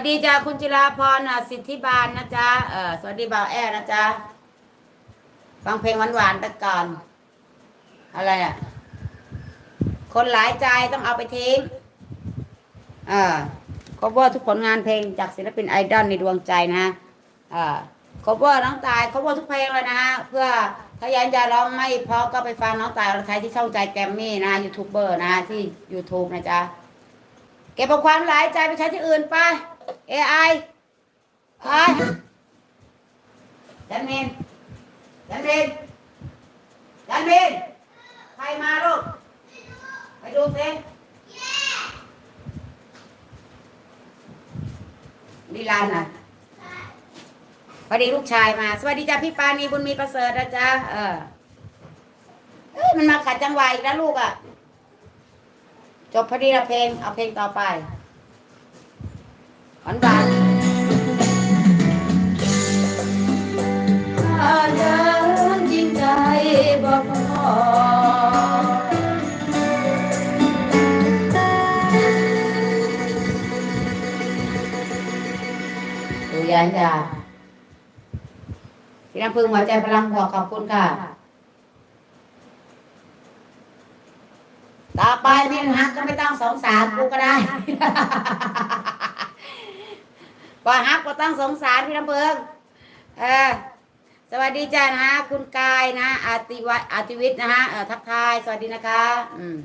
สวัสดีจ้าคุณจิราพรสิทธิบาลนะจ๊ะเออสวัสดีบ่าวแอนะจ๊ะฟังเพลงหวานๆไปก่อน อะไรอะ คนหลายใจต้องเอาไปทิ้งเอ่า cover ทุกผลงานเพลงจากศิลปินไอดอลในดวงใจนะฮะอ่า cover น้องตาย cover ทุกเพลงเลยนะฮะเพื่อถ้ายันจะร้องไม่เพราะก็ไปฟังน้องตายเราใช้ที่ช่องใจแกรมมี่นะยูทูบเบอร์นะที่ YouTube นะจ๊ะเก็บเอาความหลายใจไปใช้ที่อื่นไป AI ไปจันเมนจันเมนจันเมนใครมาลูกไปดูสิลีลานน่ะพอดีลูกชายมา สวัสดีจ้าพี่ปานีบุญมีประเสริฐนะจ๊ะเออเอ้ยมันมาขัดจังหวะอีกแล้วลูกอะ จบพอดีละเพลง เอาเพลงต่อไป หวานหวานถ้าเดินจริงใจบ่พอดูยันจ้าพี่น้ำพึ่งหัวใจพลังบวกขอบคุณค่ะ ต่อไปเมียนฮักก็ไม่ต้องสองสารกูก็ได้ บ่ฮักก็ต้องสงสารพี่น้ำเพิงเออสวัสดีจ้านะฮะคุณกายนะอาติวัตอาติวิทย์นะฮะเออทักทาย สวัสดีนะคะ อืม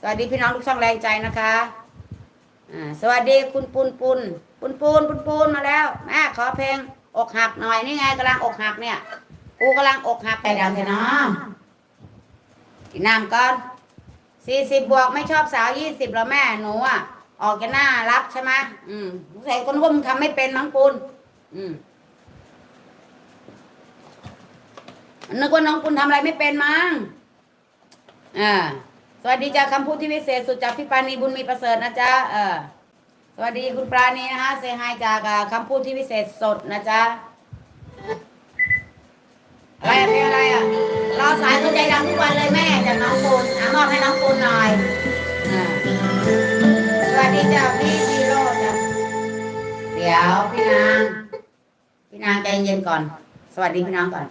สวัสดีพี่น้องทุกช่องแรงใจนะคะอ่าสวัสดีคุณปุนปุนปุนปุนปุนปุนมาแล้วแม่ขอเพลงอกหักหน่อยนี่ไงกำลังอกหักเนี่ยกูกำลังอกหักไปดำเถอะเนาะกินน้ำก่อนสี่สิบบวกไม่ชอบสาวยี่สิบแล้วแม่หนูอะ ออกจะน่ารักใช่ไหมอืมสงสัยคนว่ามึงทำไม่เป็นมั้งปุนอืมนึกว่าน้องปุณทำอะไรไม่เป็นมั้งอ่าสวัสดีจากคำพูดที่วิเศษสุดจากพี่ปานีบุญมีประเสริฐนะจ๊ะเออสวัสดีคุณปราณีนะคะเซฮายจากอ่าคำพูดที่วิเศษสดนะจ๊ะอะไรอะเพลงอะไรอะรอสายคนใจดำทุกวันเลยแม่จากน้องปูนอะมอบให้น้องปูนหน่อยอ่า สวัสดีจ้าพี่พีโรจน์จ้ะเดี๋ยวพี่นาง พี่นางใจเย็นก่อน สวัสดีพี่น้องก่อน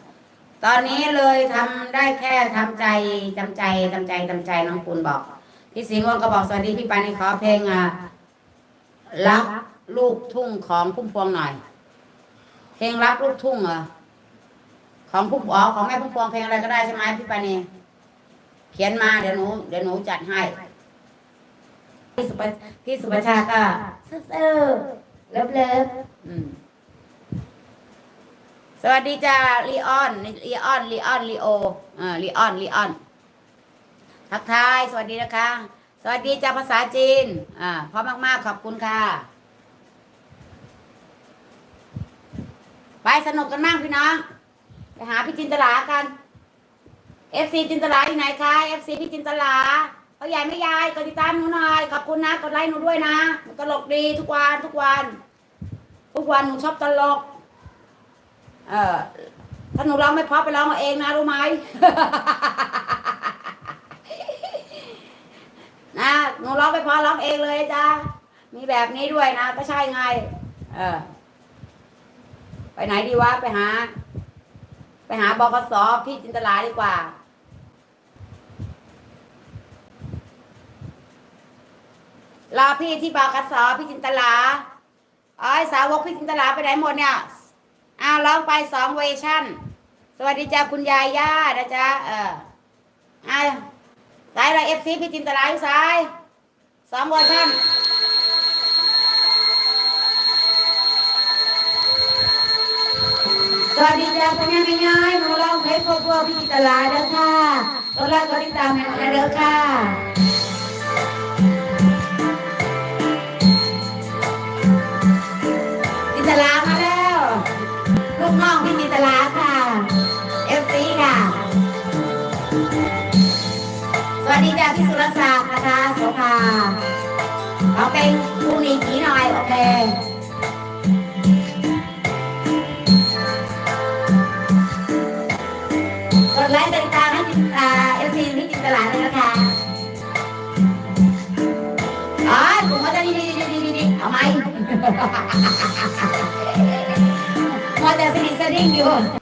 ตอนนี้เลยทำได้แค่ทำใจจำใจจำใจจำใจน้องปูนบอก พี่สิงห์วงก็บอกสวัสดีพี่ปานีขอเพลงอะรักลูกทุ่งของพุ่มพวงหน่อย เพลงรักลูกทุ่งเหรอของพุ่มอ๋อของแม่พุ่มพวงเพลงอะไรก็ได้ใช่ไหมพี่ปานีเขียนมาเดี๋ยวหนูเดี๋ยวหนูจัดให้ พี่สุปพี่สุปชาก็เซอร์เลิฟเลิฟอืมสวัสดีจ้าลีออนลีออนลีออนลีโออ่าลีออนลีออนทักทายสวัสดีนะคะ สวัสดีจ้าภาษาจีน อ่าพร้อมมาก ๆ ขอบคุณค่ะ ไปสนุกกันมากพี่น้องไปหาพี่จินตลากันเอฟซีจินตลาอยู่ไหนคะเอฟซีพี่จินตลา เขาใหญ่ไม่ยายกดติดตามหนูหน่อยขอบคุณนะกดไลค์หนูด้วยนะหนูตลกดีทุกวันทุกวัน ทุกวันหนูชอบตลก เออถ้าหนูร้องไม่เพราะไปร้องเอาเองนะรู้ไหม นะหนูร้องไปเพราะร้องเองเลยจ้ามีแบบนี้ด้วยนะ ก็ใช่ไง เออ ไปไหนดีวะไปหา ไปหาบกสพี่จินตลาดีกว่า รอพี่ที่บากสอพี่จินตลาไอ้สาวกพี่จินตลาไปไหนหมดเนี่ยอ้าวร้องไปสองเวอร์ชันสวัสดีจ้าคุณยายย่านะจ๊ะเอออ้าสายอะไรเอฟซีพี่จินตลาอยู่สายสองเวอร์ชันสวัสดีจ้าคุณยังง่ายๆหนูร้องเพลงพวกพวกพี่จินตลาเด้อค่ะตอนแรกก็ติดตามให้หนูนะเด้อค่ะ จ้าพี่สุรศักดิ์นะคะโสภาเขาเป็นผู้หนีผีหน่อยโอเคกดไลค์ติดตามให้จินอาเอฟซีพี่จินตลาด้วยนะคะอ๋อผมว่าจะดีดีดีดีดีเอาไหมมอแต่สนิทสดิ้งอยู่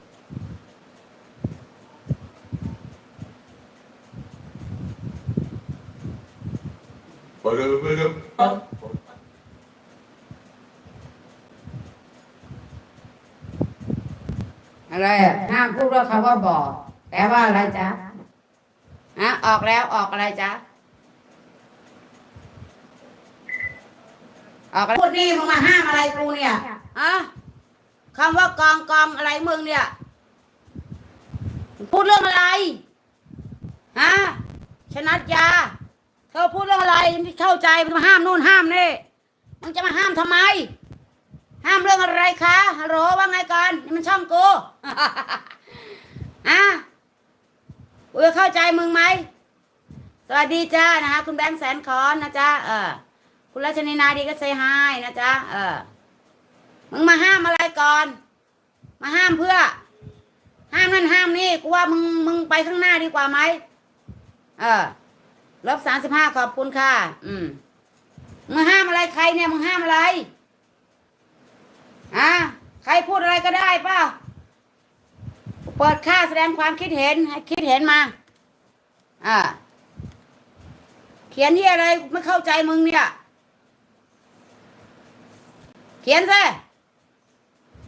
อะไรอะห้ามพูดว่าคำว่าบ่อแปลว่าอะไรจ๊ะฮะออกแล้วออกอะไรจ๊ะออกแล้วพูดนี่มึงมาห้ามอะไรกูเนี่ยอะคำว่ากองกองอะไรมึงเนี่ย พูดเรื่องอะไรฮะชนัดยา เธอพูดเรื่องอะไรไม่เข้าใจมันมาห้ามนู่นห้ามนี่มึงจะมาห้ามทำไม ห้ามเรื่องอะไรคะฮัลโหลว่าไงก่อนนี่มันช่องกูอะกูจะเข้าใจมึงไหมสวัสดีจ้านะคะคุณแบงค์แสนคอนนะจ๊ะเออคุณรัชนีนาดีก็เซฮายนะจ๊ะเออมึงมาห้ามอะไรก่อน มาห้ามเพื่อ ห้ามนั่นห้ามนี่กูว่ามึงมึงไปข้างหน้าดีกว่าไหมเออ ลบสามสิบห้าขอบคุณค่ะ อืมมึงห้ามอะไรใครเนี่ยมึงห้ามอะไรอะใครพูดอะไรก็ได้ป่าเปิดค่าแสดงความคิดเห็นให้คิดเห็นมา อ่า เขียนที่อะไรไม่เข้าใจมึงเนี่ย เขียนซิ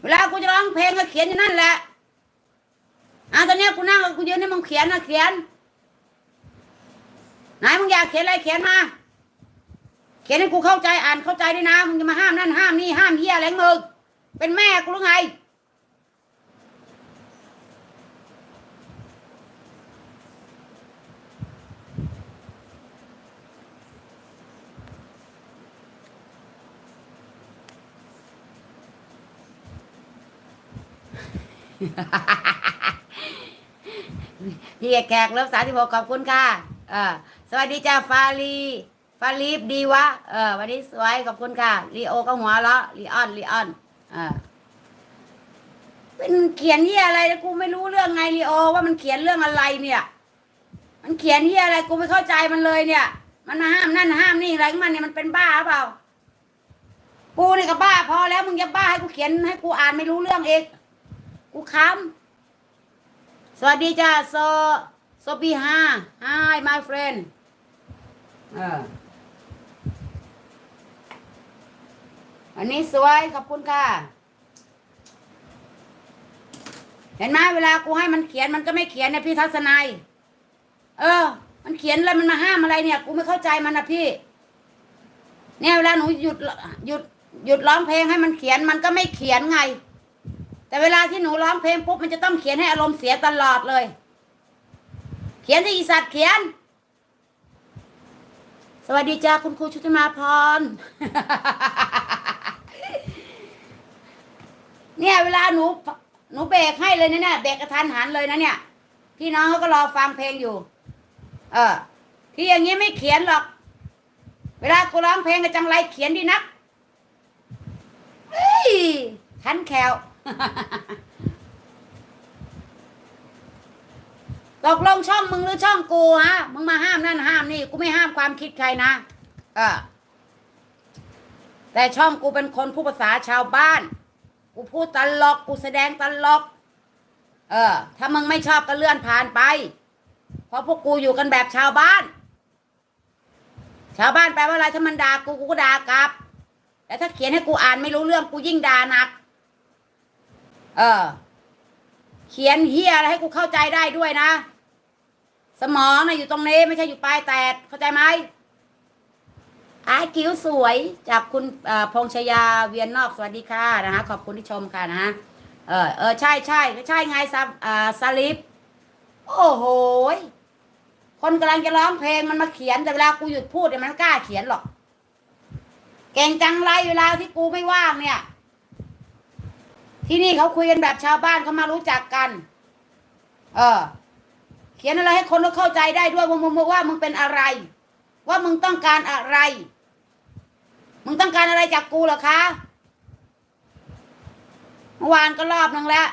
เวลากูจะร้องเพลงก็เขียนอยู่นั่นแหละอะตอนเนี้ยกูนั่งกูยืนนี่มึงเขียนนะเขียน ไหนมึงอยากเขียนอะไรเขียนมา เขียนให้กูเข้าใจอ่านเข้าใจด้วยนะมึงจะมาห้ามนั่นห้ามนี่ห้ามเฮียอะไรงมึงเป็นแม่กูหรือไงพี่แขกเลิฟสามสิบหกขอบคุณค่ะ เออสวัสดีจ้าฟาลีฟาลีฟดีวะเออวันนี้สวยขอบคุณค่ะลีโอก็หัวเราะลีออนลีออนเออเป็นเขียนที่อะไรกูไม่รู้เรื่องไงลีโอ ว่ามันเขียนเรื่องอะไรเนี่ย มันเขียนที่อะไรกูไม่เข้าใจมันเลยเนี่ย มันมาห้ามนั่นห้ามนี่อะไรของมันเนี่ยมันเป็นบ้าหรือเปล่ากูนี่ก็บ้าพอแล้วมึงจะบ้าให้กูเขียนให้กูอ่านไม่รู้เรื่องเองกูค้ำสวัสดีจ้าโซ โซปีห้า Hi my friend เอออันนี้สวยขอบคุณค่ะ เห็นไหมเวลากูให้มันเขียนมันก็ไม่เขียนนะพี่ทัศนัย เออ มันเขียนแล้วมันมาห้ามอะไรเนี่ย กูไม่เข้าใจมันนะพี่ เนี่ยเวลาหนูหยุดหยุดหยุดร้องเพลงให้มันเขียนมันก็ไม่เขียนไง แต่เวลาที่หนูร้องเพลงปุ๊บมันจะต้องเขียนให้อารมณ์เสียตลอดเลย ขียนที่อีสัตว์เขียน สวัสดีจ้าคุณครูชุติมาพร เนี่ยเวลาหนูหนูเบรกให้เลยนะเนี่ยเบรกกระทันหันเลยนะเนี่ย พี่น้องเขาก็รอฟังเพลงอยู่ เออ ที่อย่างนี้ไม่เขียนหรอก เวลากูร้องเพลงกับจังไรเขียนดีนักเฮ้ยขันแขว ตกลงช่องมึงหรือช่องกูฮะ มึงมาห้ามนั่นห้ามนี่ กูไม่ห้ามความคิดใครนะเออแต่ช่องกูเป็นคนพูดภาษาชาวบ้าน กูพูดตลก กูแสดงตลก เออ ถ้ามึงไม่ชอบก็เลื่อนผ่านไป เพราะพวกกูอยู่กันแบบชาวบ้าน ชาวบ้านแปลว่าอะไร ถ้ามันด่ากูกูก็ด่ากลับ แต่ถ้าเขียนให้กูอ่านไม่รู้เรื่องกูยิ่งด่าหนัก เออ เขียนเฮียอะไรให้กูเข้าใจได้ด้วยนะ สมองนะอยู่ตรงนี้ไม่ใช่อยู่ปลายแตกเข้าใจไหมไอ้กิ้วสวยจากคุณพงษ์ชยาเวียนนอกสวัสดีค่ะนะฮะขอบคุณที่ชมค่ะนะฮะเออเออใช่ใช่ใช่ไงซาอ่าซาลิฟโอ้โหคนกำลังจะร้องเพลงมันมาเขียนแต่เวลากูหยุดพูดเนี่ยมันกล้าเขียนหรอก เก่งจังไรเวลาที่กูไม่ว่างเนี่ย ที่นี่เขาคุยกันแบบชาวบ้านเขามารู้จักกัน เออ เขียนอะไรให้คนเขาเข้าใจได้ด้วยว่ามึงว่ามึงเป็นอะไร ว่ามึงต้องการอะไร มึงต้องการอะไรจากกูเหรอคะเมื่อวานก็รอบนึงแล้ว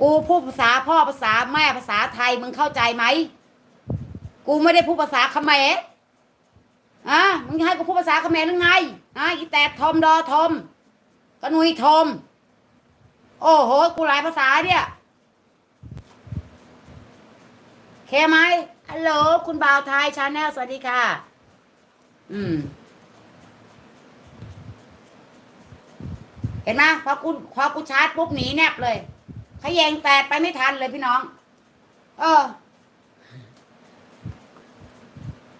กูพูดภาษาพ่อภาษาแม่ภาษาไทยมึงเข้าใจไหม กูไม่ได้พูดภาษาเขมรอะมึงให้กูพูดภาษาเขมรหรือไงนะอีแตดทอมดอทม กนุยทม โอ้โห กูหลายภาษาเนี่ยเคไหมฮัลโหลคุณบ่าวไทยชาแนลสวัสดีค่ะ อืม เห็นไหมพอกูพอกูชาร์จปุ๊บหนีแนบเลยขยงแตดไปไม่ทันเลยพี่น้อง เออ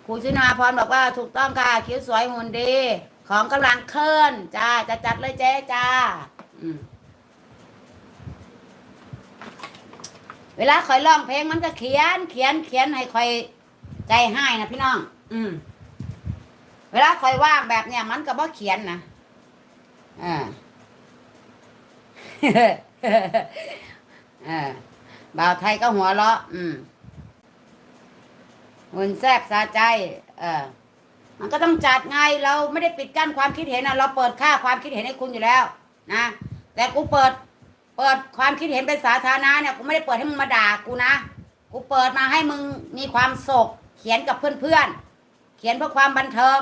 ครูชินาพรบอกว่าถูกต้องค่ะ คิ้วสวยหุ่นดี ของกำลังเคลื่อนจ้าจะจัดเลยเจ๊จ้าเวลาคอยร้องเพลงมันก็เขียน เขียนเขียนให้คอยใจให้นะพี่น้อง อืม เวลาคอยว่างแบบเนี้ยมันก็บ่เขียนนะอ่าอ่าบ่าวไทยก็หัวเราะ อืมหุ่นแซบสาใจ เออ มันก็ต้องจัดไงเราไม่ได้ปิดกั้นความคิดเห็นนะเราเปิดค่าความคิดเห็นให้คุณอยู่แล้วนะแต่กูเปิด เปิดความคิดเห็นเป็นสาธารณะเนี่ยกูไม่ได้เปิดให้มึงมาด่ากูนะกูเปิดมาให้มึงมีความโศกเขียนกับเพื่อนๆเขียนเพื่อความบันเทิง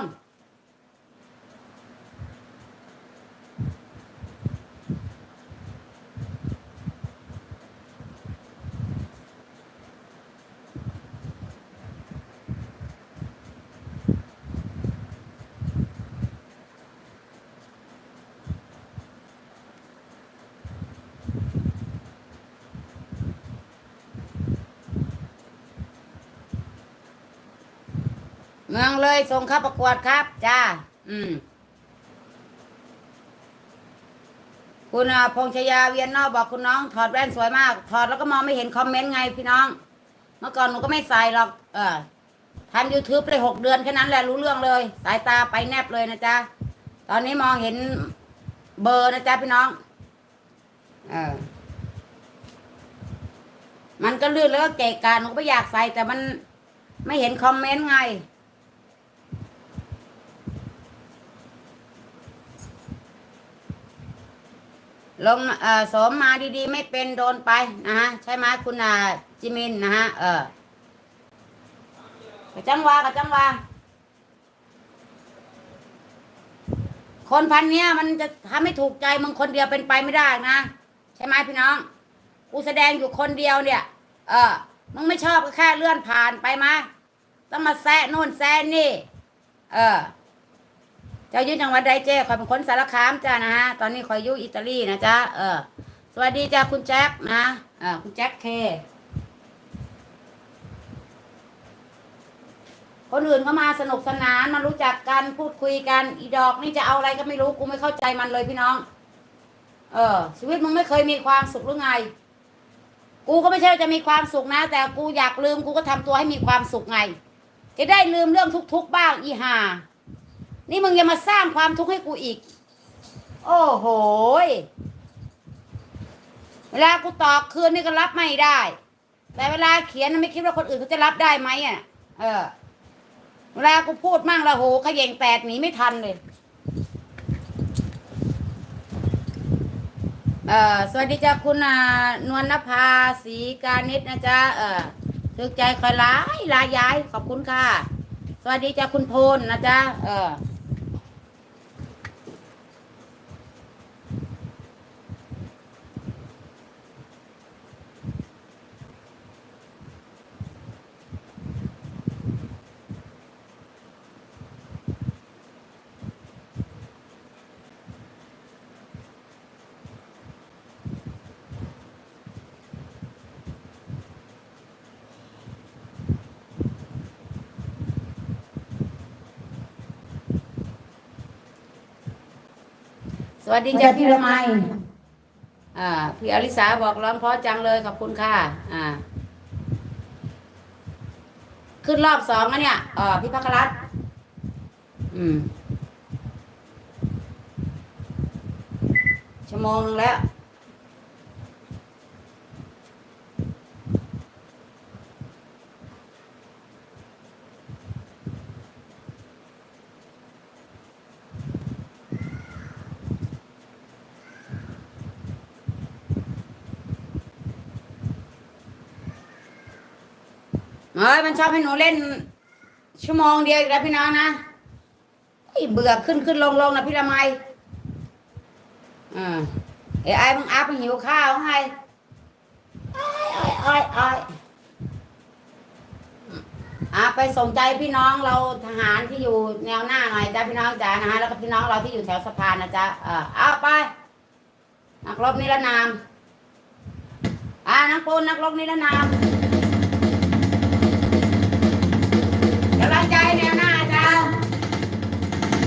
เมืองเลยส่งเข้าประกวดครับจ้าอืม คุณอะพงชยาเวียนนอกบอกคุณน้อง ถอดแว่นสวยมาก ถอดแล้วก็มองไม่เห็นคอมเมนต์ไงพี่น้อง เมื่อก่อนหนูก็ไม่ใส่หรอก เออทำยูทูบไปหกเดือนแค่นั้นแหละรู้เรื่องเลย สายตาไปแนบเลยนะจ๊ะ ตอนนี้มองเห็นเบอร์นะจ๊ะพี่น้อง เออมันก็ลื่นแล้วก็เกะกะหนูก็ไม่อยากใส่แต่มันไม่เห็นคอมเมนต์ไง ลงเอ่อสมมาดีๆ ไม่เป็นโดนไปนะฮะใช่ไหมคุณอ่าจิมินนะฮะเออกระจังวากระจังวาคนพันเนี้ยมันจะทำให้ถูกใจมึงคนเดียวเป็นไปไม่ได้นะ ใช่ไหมพี่น้อง กูแสดงอยู่คนเดียวเนี่ย เออมึงไม่ชอบก็แค่เลื่อนผ่านไปมาต้องมาแซะโน่นแซะนี่ เออ เจ้ายุทธจังหวัดใดเจ้คอยเป็นคนสารคามจ้านะฮะ ตอนนี้คอยอยู่อิตาลีนะจ๊ะเออ สวัสดีจ้าคุณแจ็คนะเออคุณแจ็คเค คนอื่นเขามาสนุกสนานมารู้จักกันพูดคุยกัน อีดอกนี่จะเอาอะไรก็ไม่รู้กูไม่เข้าใจมันเลยพี่น้อง เออ ชีวิตมึงไม่เคยมีความสุขหรือไง กูก็ไม่ใช่จะมีความสุขนะ แต่กูอยากลืมกูก็ทำตัวให้มีความสุขไง จะได้ลืมเรื่องทุกๆบ้างอีห่า นี่มึงยังมาสร้างความทุกข์ให้กูอีก โอ้โหเวลากูตอบคืนนี่ก็รับไม่ได้ แต่เวลาเขียนน่ไม่คิดว่าคนอื่นเขาจะรับได้ไหมอะ เออ เวลากูพูดมั่งละโหขย่งแตกหนีไม่ทันเลย เออสวัสดีจ้าคุณนวลนภาศรีกานิดนะจ๊ะ เออถึกใจคอยร้ายลายย้ายขอบคุณค่ะ สวัสดีจ้าคุณพลนะจ๊ะ เออ วัสดีจ้าพี่ละไมอ่า พี่อลิสาบอกร้องเพราะจังเลยขอบคุณค่ะ อ่า ขึ้นรอบสองแล้วเนี่ยเออพี่พักรัตน์อืมชั่วโมงนึงแล้ว อ้ยมันชอบให้หนูเล่น ชั่วโมงเดียวอีกแล้วพี่น้องนะไอ้เบื่อขึ้นขึ้นลงลงนะพี่ละไมอ่าเอ้ไอ้มึงอัพมึงหิวข้าวไงอ้ายอ้ายอ้อ้ายอาไปส่งใจพี่น้องเราทหารที่อยู่แนวหน้าหน่อยจ้าพี่น้องจ๋านะฮะแล้วก็พี่น้องเราที่อยู่แถวสะพานนะจ๊ะเออเอาไป นักรบนิรนาม อ่านักปูนนักรบนิรนาม งใจแนวหน้าจ้า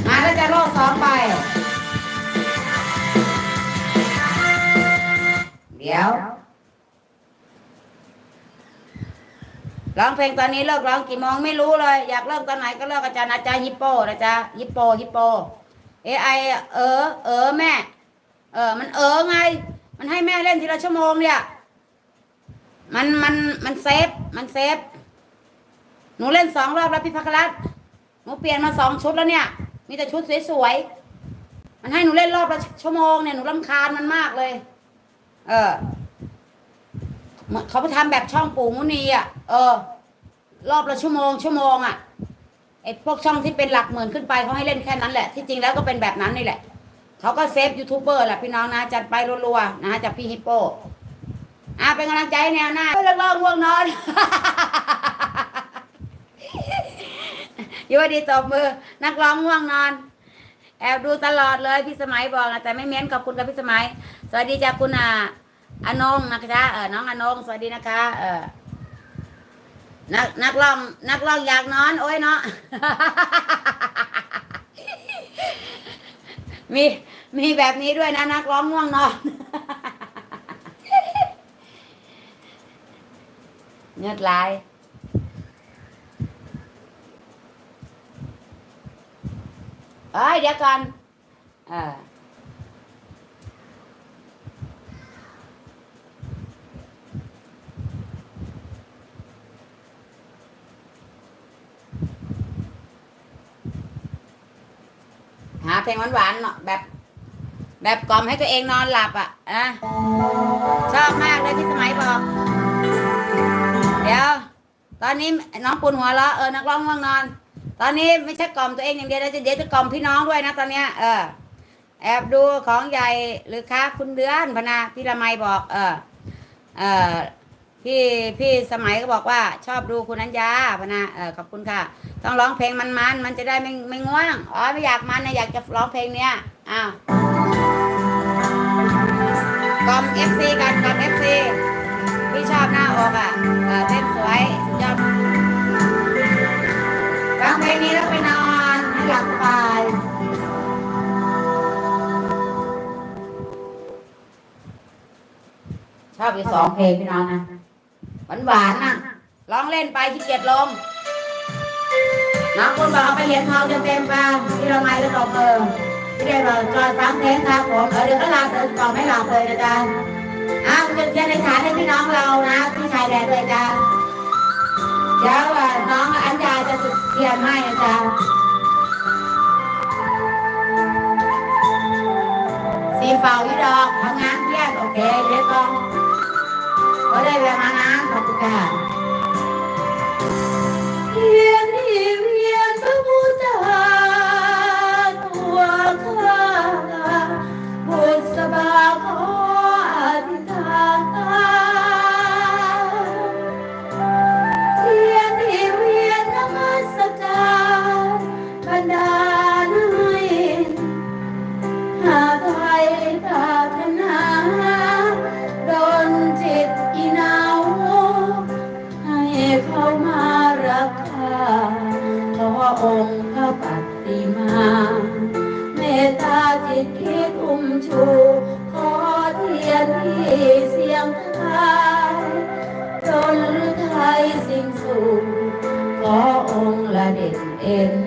มาแล้วจะโลกสองไป เดี๋ยว ร้องเพลงตอนนี้เลิกร้องกี่โมงไม่รู้เลย อยากเลิกตอนไหนก็เลิกอาจารย์อาจารย์ฮิปโปนะจ๊ะฮิปโปฮิปโปเอไอเออ เออแม่ เออ มันเออไง มันให้แม่เล่นทีละชั่วโมงเนี่ย มันมันมันเซฟ มันเซฟ หนูเล่นสองรอบแล้วพี่พักรัตน์หนูเปลี่ยนมาสองชุดแล้วเนี่ย มีแต่ชุดสวยๆ มันให้หนูเล่นรอบละชั่วโมงเนี่ยหนูรำคาญมันมากเลย เออเขาไปทำแบบช่องปู่มุนีอะ เออ รอบละชั่วโมง ชั่วโมงอะไอ้พวกช่องที่เป็นหลักหมื่นขึ้นไปเขาให้เล่นแค่นั้นแหละ ที่จริงแล้วก็เป็นแบบนั้นนี่แหละ เขาก็เซฟยูทูบเบอร์แหละพี่น้องนะ จัดไปรัวๆนะจากพี่ฮิปโปอ่าเป็นกำลังใจแนวหน้าเลิกร้องง่วงนอน ยู่ดีตบมือ นักร้องง่วงนอน แอบดูตลอดเลยพี่สมัยบอกนะแต่ไม่เม้นขอบคุณกับพี่สมัย สวัสดีจากคุณอาอนงนะคะเออน้องอนงสวัสดีนะคะ เออนักนักร้อง นักร้องอยากนอน โอ้ยเนาะมีมีแบบนี้ด้วยนะ นักร้องง่วงนอนเงือดลาย เอ้ยเดี๋ยวก่อนเออหาเพลงหวานๆเนาะแบบ แบบกล่อมให้ตัวเองนอนหลับอะอะชอบมากเลยที่สมัยบอก เดี๋ยว ตอนนี้น้องปุนหัวเราะเออนักร้องง่วงนอน ตอนนี้ไม่ใช่กล่อมตัวเองอย่างเดียวนะจะเดี๋ยวจะกล่อมพี่น้องด้วยนะตอนเนี้ยเออ แอบดูของใหญ่หรือคะคุณเดือนพนาพี่ละไมบอก เออเออพี่พี่สมัยก็บอกว่า ชอบดูคุณนัญญาพนาเออขอบคุณค่ะ ต้องร้องเพลงมันมันมันจะได้ไม่ไม่ง่วงอ๋อไม่อยากมันนะอยากจะร้องเพลงเนี้ยอ้าวกล่อมเอฟซีกันกล่อมเอฟซี ชอบอยู่สองเพลงพี่น้องนะหวานหวานนะร้องเล่นไปขี้เกียจลงน้องคุณบอกเอาไปเหรียญทองจะเต็มๆไปที่เราไม่แล้วตบเออที่ได้บอกจอยฟังเพลงครับผมเออเดี๋ยวก็ลาเดินต่อไม่หลับเลยนะจ๊ะอ้าวจุดเทียนในฐานให้พี่น้องเรานะพี่ชายแดนเลยจ้าเดี๋ยวน้องอัญญาจะจุดเทียนให้นะจ๊ะสีเฝ้ายี่ดอกทำงานเที่ยงโอเคเดี๋ยวต้อง เวลามางานขอบคุณค่ะ เมตตาจิตคิดอุ้มชู ขอเทียนที่เสียงทายจนหรือไทยสิ่งสูงขอองค์ละเด่นเอ็น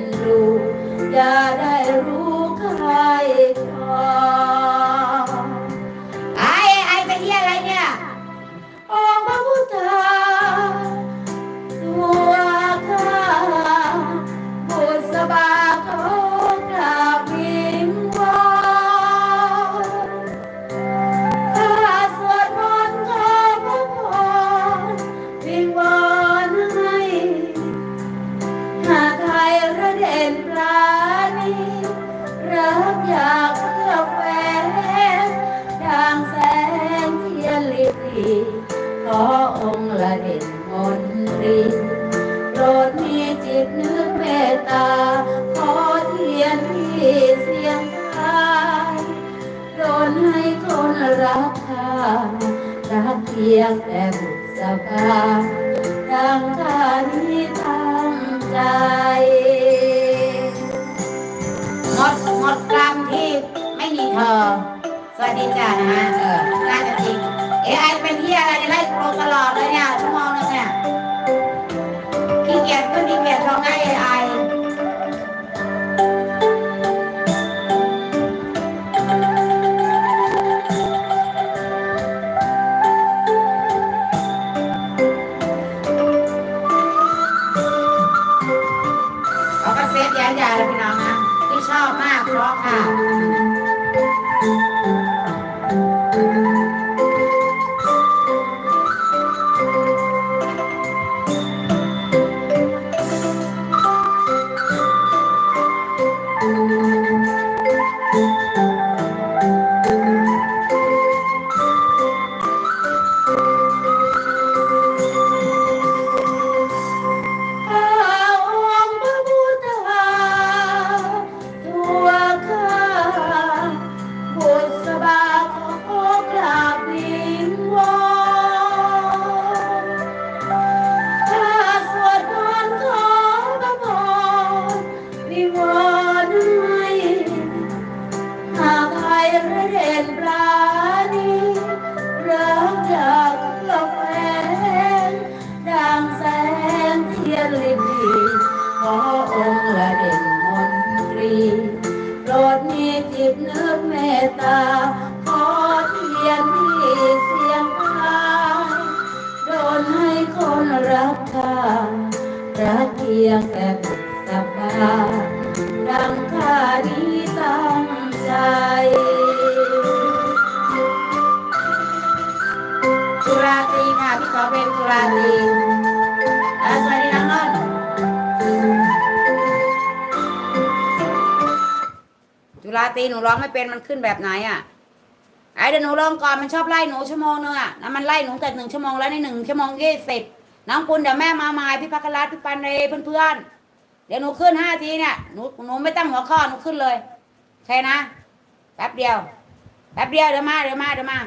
ยงแต่บุษบาดังทานี้ตั้งใจหมดหมดกรรมที่ไม่มีเธอ สวัสดีจ้านะ รารักเพียงแต่บุษบาดังข้านี้ตั้งใจสุราตรีค่ะพี่ขอเป็นสุราตรีอ่าสวัสดีน้องนนท์สุราตรีหนูร้องไม่เป็นมันขึ้นแบบไหนอะไอ้เดี๋ยวหนูร้องก่อนมันชอบไล่หนูชั่วโมงนึงอะแล้วมันไล่หนูแต่หนึ่งชั่วโมงแล้วในหนึ่งชั่วโมงยี่สิบ น้องปุณเดี๋ยวแม่มาใหม่พี่พักรัตพี่ปันเรเพื่อนๆเดี๋ยวหนูขึ้นห้าทีเนี่ยหนูหนูไม่ตั้งหัวข้อหนูขึ้นเลยใช่นะแป๊บเดียวแป๊บเดียวเดี๋ยวมาเดี๋ยวมาเดี๋ยวมา